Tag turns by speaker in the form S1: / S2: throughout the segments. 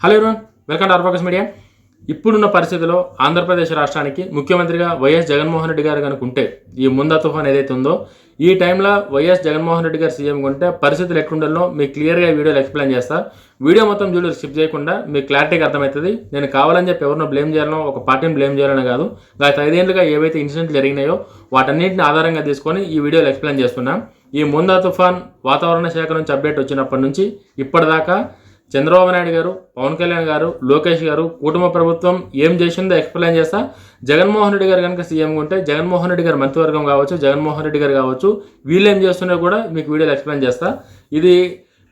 S1: Hello everyone welcome to ఆర్ఫోకస్ media ఇప్పుడున్న పరిస్థితిలో ఆంధ్రప్రదేశ్ రాష్ట్రానికి ముఖ్యమంత్రిగా వైఎస్ జగన్మోహన్ రెడ్డి గారు కనుకుంటే ఈ ముందా తుఫాన్ ఏదైతే ఉందో ఈ టైంలో వైఎస్ జగన్మోహన్ రెడ్డి గారు సీఎం ఉంటే పరిస్థితులు ఎట్లుండాలో మీకు క్లియర్గా వీడియోలు వీడియోలో ఎక్స్ప్లెయిన్ చేస్తా. వీడియో మొత్తం చూడు స్కిప్ చేయకుండా మీకు క్లారిటీగా అర్థమవుతుంది. నేను కావాలని చెప్పి ఎవరినో బ్లేమ్ చేయాలనో ఒక పార్టీని బ్లేమ్ చేయాలని కాదు. గత ఐదేళ్ళుగా ఏవైతే ఇన్సిడెంట్లు జరిగినాయో వాటన్నింటిని ఆధారంగా తీసుకొని ఈ వీడియోలో ఎక్స్ప్లెయిన్ చేస్తున్నాం. ఈ ముందా తుఫాన్ వాతావరణ శాఖ నుంచి అప్డేట్ వచ్చినప్పటి నుంచి ఇప్పటిదాకా చంద్రబాబు నాయుడు గారు పవన్ కళ్యాణ్ గారు లోకేష్ గారు కుటుంబ ప్రభుత్వం ఏం చేసిందో ఎక్స్ప్లెయిన్ చేస్తా. జగన్మోహన్ రెడ్డి గారు కనుక సీఎం ఉంటే జగన్మోహన్ రెడ్డి గారు మంత్రివర్గం కావచ్చు జగన్మోహన్ రెడ్డి గారు కావచ్చు వీళ్ళు ఏం చేస్తున్నారో కూడా మీకు వీడియోలో ఎక్స్ప్లెయిన్ చేస్తా. ఇది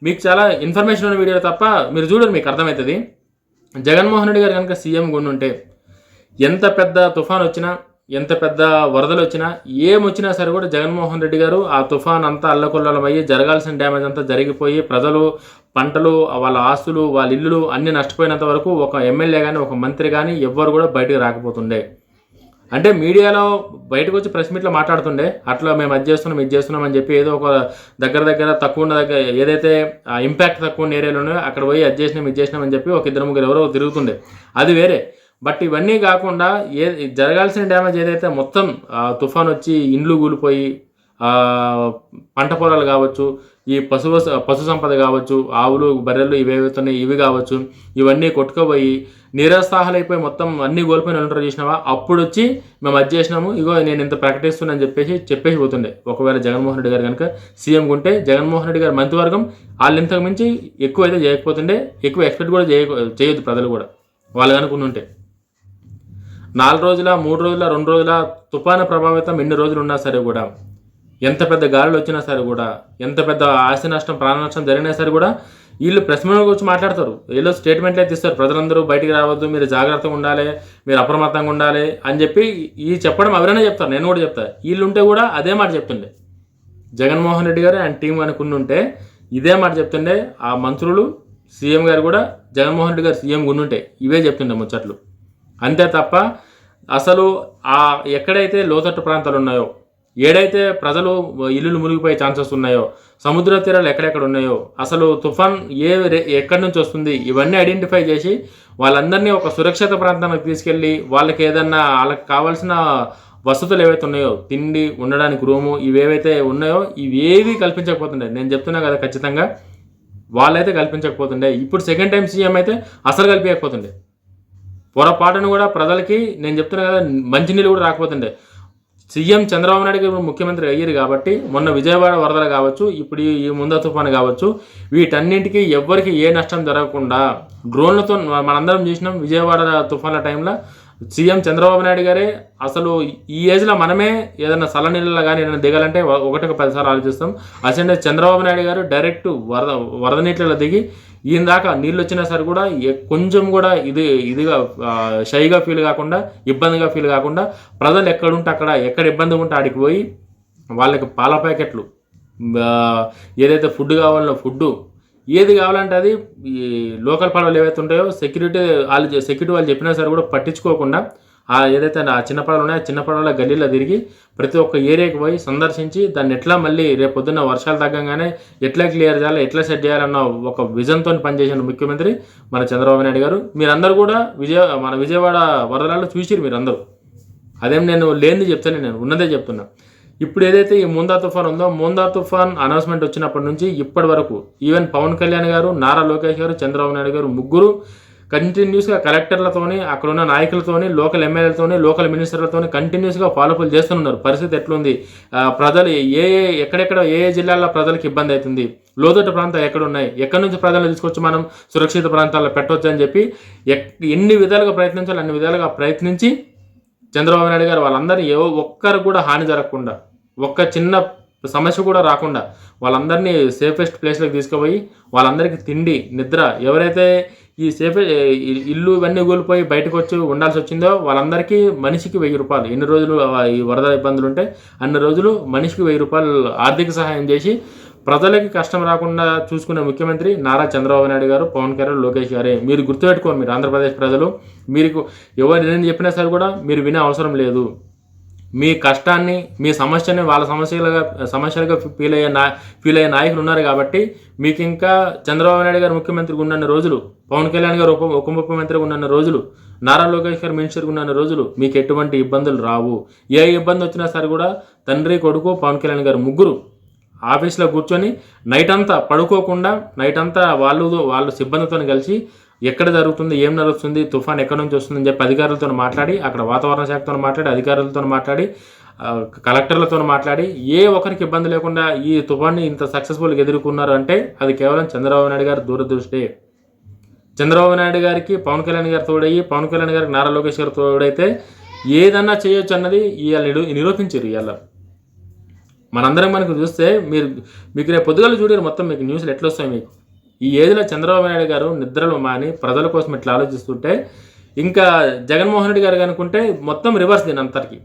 S1: మీకు చాలా ఇన్ఫర్మేషన్ ఉన్న వీడియో తప్ప మీరు చూడండి మీకు అర్థమవుతుంది. జగన్మోహన్ రెడ్డి గారు కనుక సీఎం ఉంటే ఎంత పెద్ద తుఫాన్ వచ్చినా ఎంత పెద్ద వరదలు వచ్చినా ఏమొచ్చినా సరే కూడా జగన్మోహన్ రెడ్డి గారు ఆ తుఫాన్ అంతా అల్లకొల్లమయ్యి జరగాల్సిన డ్యామేజ్ అంతా జరిగిపోయి ప్రజలు పంటలు వాళ్ళ ఆస్తులు వాళ్ళ ఇల్లులు అన్నీ నష్టపోయినంత వరకు ఒక ఎమ్మెల్యే కానీ ఒక మంత్రి కానీ ఎవ్వరు కూడా బయటకు రాకపోతుండే. అంటే మీడియాలో బయటకు వచ్చి ప్రెస్ మీట్లో మాట్లాడుతుండే అట్లా మేము అది చేస్తున్నాం ఇది చేస్తున్నాం అని చెప్పి ఏదో ఒక దగ్గర దగ్గర తక్కువ ఉన్న దగ్గర ఏదైతే ఇంపాక్ట్ తక్కువ ఉన్న ఏరియాలో ఉన్నాయో అక్కడ పోయి అది చేసినాం ఇది చేసినాం అని చెప్పి ఒక ఇద్దరు ముగ్గురు ఎవరో తిరుగుతుండే. అది వేరే. బట్ ఇవన్నీ కాకుండా ఏ జరగాల్సిన డ్యామేజ్ ఏదైతే మొత్తం తుఫాన్ వచ్చి ఇండ్లు కూలిపోయి పంట పొలాలు కావచ్చు ఈ పశు పశు సంపద కావచ్చు ఆవులు బర్రెలు ఇవేవితున్నాయి ఇవి కావచ్చు ఇవన్నీ కొట్టుకుపోయి నిరస్తాహలైపోయి మొత్తం అన్ని కోల్పోయిన ఉంటారు చేసినావా? అప్పుడు వచ్చి మేము అది చేసినాము. ఇగో నేను ఇంత ప్రకటిస్తున్నాను చెప్పేసి చెప్పేసి పోతుండే. ఒకవేళ జగన్మోహన్ రెడ్డి గారు కనుక సీఎం ఉంటే జగన్మోహన్ రెడ్డి గారి మంత్రివర్గం వాళ్ళు ఇంతకు మించి ఎక్కువ అయితే చేయకపోతుండే ఎక్కువ ఎక్స్పెక్ట్ కూడా చేయ చేయొద్దు ప్రజలు కూడా. వాళ్ళు కనుక ఉంటే నాలుగు రోజుల మూడు రోజుల రెండు రోజుల తుఫాను ప్రభావితం ఎన్ని రోజులు ఉన్నా సరే కూడా ఎంత పెద్ద గాలులు వచ్చినా సరే కూడా ఎంత పెద్ద ఆస్తి నష్టం ప్రాణ నష్టం జరిగినా సరే కూడా వీళ్ళు ప్రెస్ మీట్ గురించి మాట్లాడతారు. వీళ్ళు స్టేట్మెంట్లు అయితే ఇస్తారు ప్రజలందరూ బయటికి రావద్దు మీరు జాగ్రత్తగా ఉండాలి మీరు అప్రమత్తంగా ఉండాలి అని చెప్పి ఈ చెప్పడం ఎవరైనా చెప్తారు. నేను కూడా చెప్తా. వీళ్ళు ఉంటే కూడా అదే మాట చెప్తుండే. జగన్మోహన్ రెడ్డి గారు అండ్ టీం అనుకుని ఉంటే ఇదే మాట చెప్తుండే. ఆ మంత్రులు సీఎం గారు కూడా జగన్మోహన్ రెడ్డి గారు సీఎం ఉంటే ఇవే చెప్తుండే ముచ్చట్లు. అంతే తప్ప అసలు ఆ ఎక్కడైతే లోతట్టు ప్రాంతాలు ఉన్నాయో ఏడైతే ప్రజలు ఇల్లులు మునిగిపోయే ఛాన్సెస్ ఉన్నాయో సముద్ర తీరాలు ఎక్కడెక్కడ ఉన్నాయో అసలు తుఫాన్ ఏ ఎక్కడి నుంచి వస్తుంది ఇవన్నీ ఐడెంటిఫై చేసి వాళ్ళందరినీ ఒక సురక్షిత ప్రాంతానికి తీసుకెళ్ళి వాళ్ళకి ఏదన్నా వాళ్ళకి కావాల్సిన వసతులు ఏవైతే ఉన్నాయో తిండి ఉండడానికి రూము ఇవేవైతే ఉన్నాయో ఇవేవి కల్పించకపోతుండే. నేను చెప్తున్నా కదా ఖచ్చితంగా వాళ్ళైతే కల్పించకపోతుండే. ఇప్పుడు సెకండ్ టైం సీఎం అయితే అసలు కల్పించకపోతుండే. పొరపాటును కూడా ప్రజలకి నేను చెప్తున్నా కదా మంచినీళ్ళు కూడా రాకపోతుండే. సీఎం చంద్రబాబు నాయుడు ఇప్పుడు ముఖ్యమంత్రి అయ్యారు కాబట్టి మొన్న విజయవాడ వరదలు కావచ్చు ఇప్పుడు ఈ- ఈ ముందా తుఫాను కావచ్చు వీటన్నింటికి ఎవ్వరికి ఏ నష్టం జరగకుండా డ్రోన్లతో మనందరం చూసినాం విజయవాడ తుఫాన్ల టైంలో సీఎం చంద్రబాబు నాయుడు గారే అసలు ఈ ఏజ్లో మనమే ఏదైనా సలనీళ్ళలో కానీ ఏదైనా దిగాలంటే ఒక- ఒకటికి పదిసార్లు ఆలోచిస్తాం. అసలు చంద్రబాబు నాయుడు గారు డైరెక్ట్ వరద వరద నీటిలో దిగి ఈయన దాకా నీళ్ళు వచ్చినా సరే కూడా కొంచెం కూడా ఇది ఇదిగా షైగా ఫీల్ కాకుండా ఇబ్బందిగా ఫీల్ కాకుండా ప్రజలు ఎక్కడుంటే అక్కడ ఎక్కడ ఇబ్బంది ఉంటే ఆడికి పోయి వాళ్ళకి పాల ప్యాకెట్లు ఏదైతే ఫుడ్ కావాలో ఫుడ్ ఏది కావాలంటే అది ఈ లోకల్ పడవలు ఏవైతే ఉంటాయో సెక్యూరిటీ వాళ్ళు సెక్యూరిటీ వాళ్ళు చెప్పినా సరే కూడా పట్టించుకోకుండా ఆ ఏదైతే ఆ చిన్న పడవలు ఉన్నాయో ఆ చిన్న పడవల గల్లీలో తిరిగి ప్రతి ఒక్క ఏరియాకి పోయి సందర్శించి దాన్ని ఎట్లా మళ్ళీ రేపొద్దున్న వర్షాలు తగ్గంగానే ఎట్లా క్లియర్ చేయాలి ఎట్లా సెట్ చేయాలన్న ఒక విజన్తో పనిచేసిన ముఖ్యమంత్రి మన చంద్రబాబు నాయుడు గారు. మీరందరూ కూడా విజయ మన విజయవాడ వరదలలో చూసిరు మీరందరూ. అదేం నేను లేనిది చెప్తాను నేను ఉన్నదే చెప్తున్నా. ఇప్పుడు ఏదైతే ఈ ముందా తుఫాన్ ఉందో ముందా తుఫాన్ అనౌన్స్మెంట్ వచ్చినప్పటి నుంచి ఇప్పటి వరకు ఈవెన్ పవన్ కళ్యాణ్ గారు నారా లోకేష్ గారు చంద్రబాబు నాయుడు గారు ముగ్గురు కంటిన్యూస్గా కలెక్టర్లతోని అక్కడ ఉన్న నాయకులతోని లోకల్ ఎమ్మెల్యేలతోని లోకల్ మినిస్టర్లతోని కంటిన్యూస్గా ఫాలోఅప్లు చేస్తున్నారు. పరిస్థితి ఎట్లుంది? ప్రజలు ఏ ఏ ఎక్కడెక్కడ ఏ ఏ జిల్లాల్లో ప్రజలకు ఇబ్బంది అవుతుంది? లోతట్టు ప్రాంతాలు ఎక్కడ ఉన్నాయి? ఎక్కడి నుంచి ప్రజలను తీసుకొచ్చి మనం? సురక్షిత ప్రాంతాల్లో పెట్టవచ్చు అని చెప్పి ఎక్- ఎన్ని విధాలుగా ప్రయత్నించాలి అన్ని విధాలుగా ప్రయత్నించి చంద్రబాబు నాయుడు గారు వాళ్ళందరినీ ఏ ఒక్కరు కూడా హాని జరగకుండా ఒక్క చిన్న సమస్య కూడా రాకుండా వాళ్ళందరినీ సేఫెస్ట్ ప్లేస్లోకి తీసుకుపోయి వాళ్ళందరికీ తిండి నిద్ర ఎవరైతే ఈ సేఫ్ ఇల్లు ఇవన్నీ కూలిపోయి బయటకు వచ్చి ఉండాల్సి వచ్చిందో వాళ్ళందరికీ మనిషికి వెయ్యి రూపాయలు. ఎన్ని రోజులు ఈ వరద ఇబ్బందులు ఉంటే అన్ని రోజులు మనిషికి వెయ్యి రూపాయలు ఆర్థిక సహాయం చేసి ప్రజలకి కష్టం రాకుండా చూసుకునే ముఖ్యమంత్రి నారా చంద్రబాబు నాయుడు గారు పవన్ కళ్యాణ్ లోకేష్ గారే. మీరు గుర్తుపెట్టుకోండి మీరు ఆంధ్రప్రదేశ్ ప్రజలు. మీరు ఎవరు నేను చెప్పినా సరే కూడా మీరు వినే అవసరం లేదు. మీ కష్టాన్ని మీ సమస్యని వాళ్ళ సమస్యలుగా సమస్యలుగా ఫీల్ అయ్యే నా ఫీల్ అయ్యే నాయకులు ఉన్నారు కాబట్టి మీకు ఇంకా చంద్రబాబు నాయుడు గారు ముఖ్యమంత్రిగా ఉన్న రోజులు పవన్ కళ్యాణ్ గారు ఉప ఉప ముఖ్యమంత్రిగా ఉన్న రోజులు నారా లోకేష్ గారు మినిస్టర్గా ఉన్న రోజులు మీకు ఎటువంటి ఇబ్బందులు రావు. ఏ ఇబ్బంది వచ్చినా సరే కూడా తండ్రి కొడుకు పవన్ కళ్యాణ్ గారు ముగ్గురు ఆఫీస్లో కూర్చొని నైట్ అంతా పడుకోకుండా నైట్ అంతా వాళ్ళు వాళ్ళు సిబ్బందితో కలిసి ఎక్కడ జరుగుతుంది ఏం జరుగుతుంది తుఫాన్ ఎక్కడి నుంచి వస్తుందని చెప్పి అధికారులతో మాట్లాడి అక్కడ వాతావరణ శాఖతో మాట్లాడి అధికారులతో మాట్లాడి కలెక్టర్లతో మాట్లాడి ఏ ఒక్కరికి ఇబ్బంది లేకుండా ఈ తుఫాన్ని ఇంత సక్సెస్ఫుల్గా ఎదుర్కొన్నారు అంటే అది కేవలం చంద్రబాబు నాయుడు గారి దూరదృష్టి. చంద్రబాబు నాయుడు గారికి పవన్ కళ్యాణ్ గారు తోడయ్యి పవన్ కళ్యాణ్ గారికి నారా లోకేష్ గారు తోడైతే ఏదన్నా చేయొచ్చు అన్నది ఇవాళ నిరూపించారు ఇవాళ మనందరం మనకు చూస్తే మీరు మీకు రేపు పొద్దుగల చూడరు మొత్తం మీకు న్యూస్లు ఎట్లా వస్తాయి మీకు. ఈ ఏజ్లో చంద్రబాబు నాయుడు గారు నిద్రలు మాని ప్రజల కోసం ఇట్లా ఆలోచిస్తుంటే ఇంకా జగన్మోహన్ రెడ్డి గారు అనుకుంటే మొత్తం రివర్స్ దీని అంతటికి.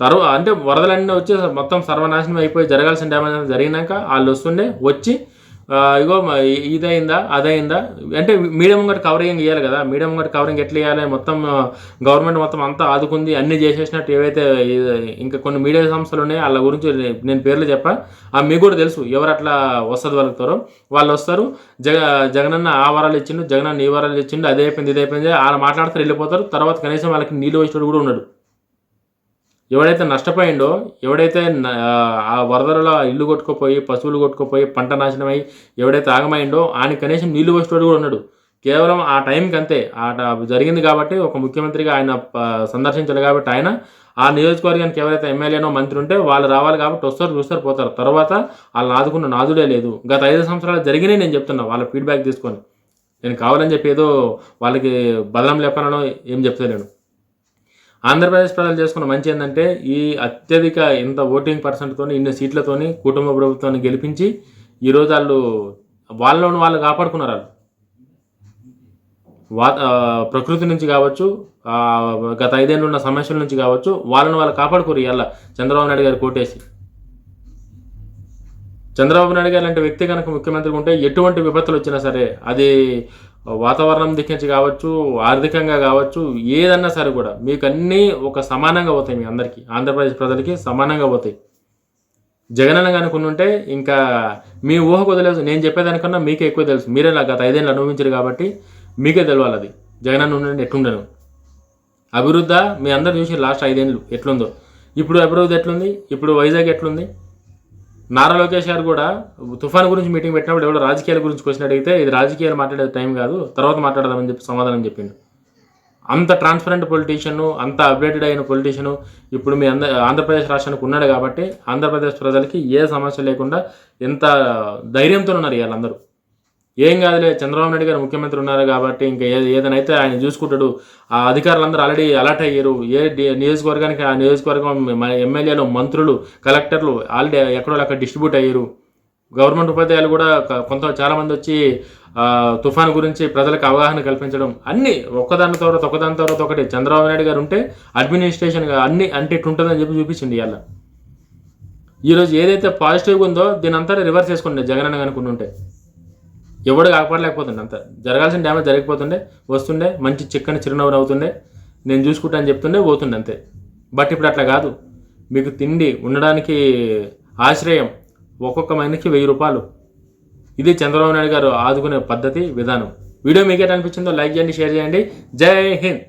S1: తర్వాత అంటే వరదలన్నీ వచ్చి మొత్తం సర్వనాశనం అయిపోయి జరగాల్సిన డ్యామేజ్ జరిగినాక వాళ్ళు వస్తుండే వచ్చి ఇగో ఇదైందా అదైందా? అంటే మీడియం ముంగట కవరింగ్ ఇవ్వాలి కదా మీడియం ముంగట కవరింగ్ ఎట్లా ఇవ్వాలి మొత్తం గవర్నమెంట్ మొత్తం అంతా ఆదుకుంది అన్ని చేసేసినట్టు ఏవైతే ఇంకా కొన్ని మీడియా సంస్థలు ఉన్నాయి వాళ్ళ గురించి నేను పేర్లు చెప్పా. ఆ మీకు కూడా తెలుసు ఎవరు అట్లా వస్తుంది వాళ్ళతారో వాళ్ళు వస్తారు జగ జగనన్న ఆ వరాలు ఇచ్చిండు జగనన్న ఈ వరాలు ఇచ్చిండు అదే అయిపోయింది ఇది అయిపోయింది వాళ్ళు మాట్లాడుతారు వెళ్ళిపోతారు. తర్వాత కనీసం వాళ్ళకి నీళ్ళు వచ్చేవాడు కూడా ఉన్నాడు ఎవడైతే నష్టపోయిండో ఎవడైతే ఆ వరదలలో ఇల్లు కొట్టుకుపోయి పశువులు కొట్టుకుపోయి పంట నాశనం అయ్యి ఎవడైతే ఆగమైండో ఆయన కనీసం నీళ్ళు పోసేవాడు కూడా ఉన్నాడు. కేవలం ఆ టైంకి అంతే. ఆ జరిగింది కాబట్టి ఒక ముఖ్యమంత్రిగా ఆయన సందర్శించాలి కాబట్టి ఆయన ఆ నియోజకవర్గానికి ఎవరైతే ఎమ్మెల్యేనో మంత్రి ఉంటే వాళ్ళు రావాలి కాబట్టి వస్తారు చూస్తారు పోతారు. తర్వాత వాళ్ళు నాదుకున్న నాదుడే లేదు. గత ఐదు సంవత్సరాలు జరిగినాయి నేను చెప్తున్నా వాళ్ళ ఫీడ్బ్యాక్ తీసుకొని. నేను కావాలని చెప్పి ఏదో వాళ్ళకి బదలం లేపనో ఏం చెప్తలేను. ఆంధ్రప్రదేశ్ ప్రజలు చేసుకున్న మంచి ఏంటంటే ఈ అత్యధిక ఇంత ఓటింగ్ పర్సెంట్తోని ఇన్ని సీట్లతోని కుటుంబ ప్రభుత్వాన్ని గెలిపించి ఈరోజు వాళ్ళు వాళ్ళలోని వాళ్ళు కాపాడుకున్నారు వాళ్ళు. వా ప్రకృతి నుంచి కావచ్చు గత ఐదేళ్ళు ఉన్న సమస్యల నుంచి కావచ్చు వాళ్ళని వాళ్ళు కాపాడుకోరు ఇవాళ చంద్రబాబు నాయుడు గారు కోటేసి. చంద్రబాబు నాయుడు గారు లాంటి వ్యక్తి కనుక ముఖ్యమంత్రి ఉంటే ఎటువంటి విపత్తులు వచ్చినా సరే అది వాతావరణం దిక్కించి కావచ్చు ఆర్థికంగా కావచ్చు ఏదన్నా సరే కూడా మీకు అన్నీ ఒక సమానంగా పోతాయి మీ అందరికీ. ఆంధ్రప్రదేశ్ ప్రజలకి సమానంగా పోతాయి. జగనన్న కనుక ఉంటే ఇంకా మీ ఊహకు వదిలేదు నేను చెప్పేదానికన్నా మీకే ఎక్కువ తెలుసు. మీరే నాకు గత ఐదేళ్ళు అనుభవించారు కాబట్టి మీకే తెలవాలి అది. జగనన్న ఉండండి ఎట్లుండను? అభివృద్ధి? మీ అందరు చూసి లాస్ట్ ఐదేళ్ళు ఎట్లుందో. ఇప్పుడు అభివృద్ధి ఎట్లుంది? ఇప్పుడు వైజాగ్ ఎట్లుంది? నారా లోకేష్ గారు కూడా తుఫాన్ గురించి మీటింగ్ పెట్టినప్పుడు ఎవరో రాజకీయాల గురించి క్వశ్చన్ అడిగితే ఇది రాజకీయాలు మాట్లాడే టైం కాదు తర్వాత మాట్లాడదామని చెప్పి సమాధానం చెప్పిండు. అంత ట్రాన్స్పరెంట్ పొలిటీషియన్ అంత అప్డేటెడ్ అయిన పొలిటీషియన్ ఇప్పుడు మీ అంద ఆంధ్రప్రదేశ్ రాష్ట్రానికి ఉన్నాడు కాబట్టి ఆంధ్రప్రదేశ్ ప్రజలకి ఏ సమస్య లేకుండా ఎంత ధైర్యంతో ఉన్నారు వీళ్ళందరూ ఏం కాదులే చంద్రబాబు నాయుడు గారు ముఖ్యమంత్రి ఉన్నారు కాబట్టి ఇంకా ఏ ఏదైనా అయితే ఆయన చూసుకుంటాడు. ఆ అధికారులందరూ ఆల్రెడీ అలర్ట్ అయ్యారు. ఏ నియోజకవర్గానికి ఆ నియోజకవర్గం ఎమ్మెల్యేలు మంత్రులు కలెక్టర్లు ఆల్రెడీ ఎక్కడో అక్కడ డిస్ట్రిబ్యూట్ అయ్యారు. గవర్నమెంట్ ఉపాధ్యాయులు కూడా కొంత చాలామంది వచ్చి తుఫాను తుఫాన్ గురించి ప్రజలకు అవగాహన కల్పించడం అన్ని ఒక్కదాని తర్వాత ఒకదాని తర్వాత ఒకటి. చంద్రబాబు నాయుడు గారు ఉంటే అడ్మినిస్ట్రేషన్ అన్ని అంటే ఇట్లుంటుందని చెప్పి చూపించింది ఇవాళ. ఈరోజు ఏదైతే పాజిటివ్గా ఉందో దీని అంతా రివర్స్ చేసుకుంటే జగన్ అని అనుకుంటుంటే. ఉంటే ఎవడు కాపాడలేకపోతుండే అంత. జరగాల్సిన డ్యామేజ్ జరిగిపోతుండే వస్తుండే మంచి చిక్కని చిరునవ్వు నవ్వుతుండే నేను చూసుకుంటా అని చెప్తుండే పోతుండే అంతే. బట్ ఇప్పుడు అట్లా కాదు. మీకు తిండి ఉండడానికి ఆశ్రయం ఒక్కొక్క మనిషికి వెయ్యి రూపాయలు. ఇది చంద్రబాబు నాయుడు గారు ఆదుకునే పద్ధతి విధానం. వీడియో మీకు అనిపించిందో లైక్ చేయండి షేర్ చేయండి. జై హింద్.